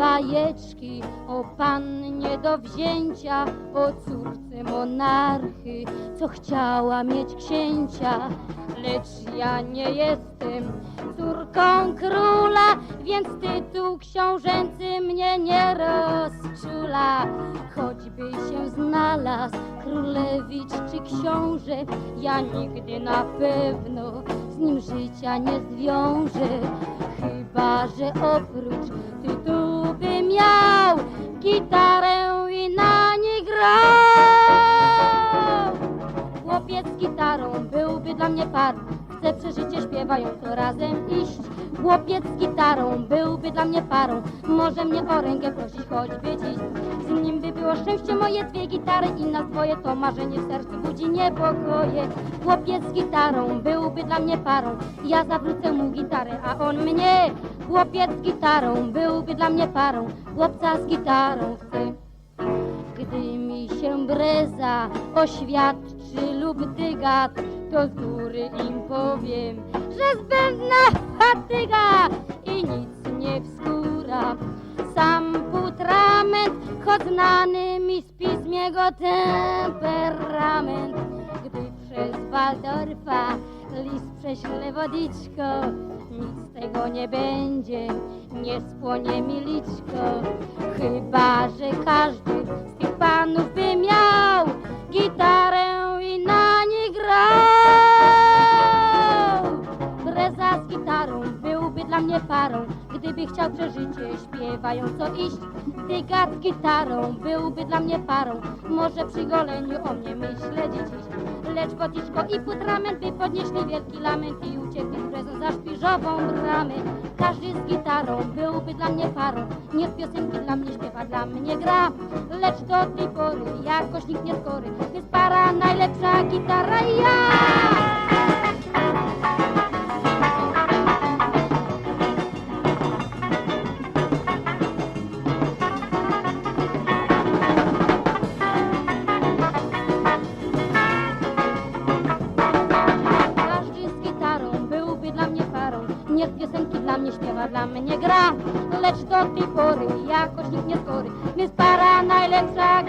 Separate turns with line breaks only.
bajeczki o pannie do wzięcia, o córce monarchy, co chciała mieć księcia. Lecz ja nie jestem córką króla, więc tytuł książęcy mnie nie rozczula. Choćby się znalazł królewicz czy książę, ja nigdy na pewno z nim życia nie zwiążę. Chyba, że oprócz tytułu Chłopiec z gitarą byłby dla mnie par. Chcę przeżycie śpiewając razem iść. Chłopiec z gitarą byłby dla mnie parą. Może mnie o rękę prosić choćby dziś. Z nim by było szczęście moje dwie gitary i nas dwoje. To marzenie w sercu budzi niepokoje. Chłopiec z gitarą byłby dla mnie parą. Ja zawrócę mu gitarę, a on mnie. Chłopiec z gitarą byłby dla mnie parą. Chłopca z gitarą chcę. Gdy mi się breza oświadczy lub dygat, to z góry im powiem, że zbędna fatyga i nic nie wskóra. Sam putrament, choć znany mi z pismiego temperament, gdy przez Waldorfa list prześle wodiczko, nic z tego nie będzie, nie spłonie mi gitarą byłby dla mnie parą, gdyby chciał przeżycie śpiewająco iść. Dygat z gitarą byłby dla mnie parą, może przy goleniu o mnie myśleć dziś. Lecz Wodiczko i Putrament by podnieśli wielki lament i uciekli z brezą za bramę. Każdy z gitarą byłby dla mnie parą, niech piosenki dla mnie śpiewa, dla mnie gra. Lecz do tej pory jakoś nikt nie skory, jest para najlepsza gitara i ja. Niech piosenki dla mnie śpiewa, dla mnie gra. Lecz do tej pory jakoś nikt nie skory. Jest para najlepsza.